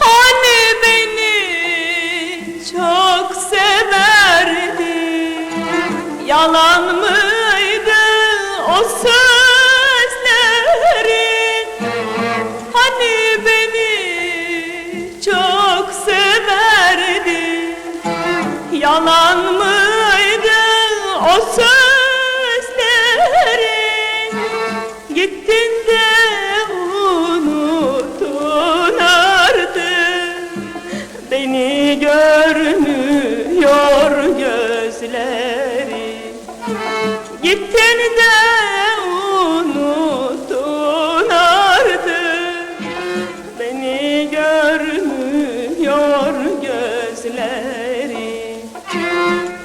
Hani yalan mıydı o söz? Yalan mıydı o sözlerin. Gittin de unuttun artık. Beni görmüyor gözlerin. Gittin de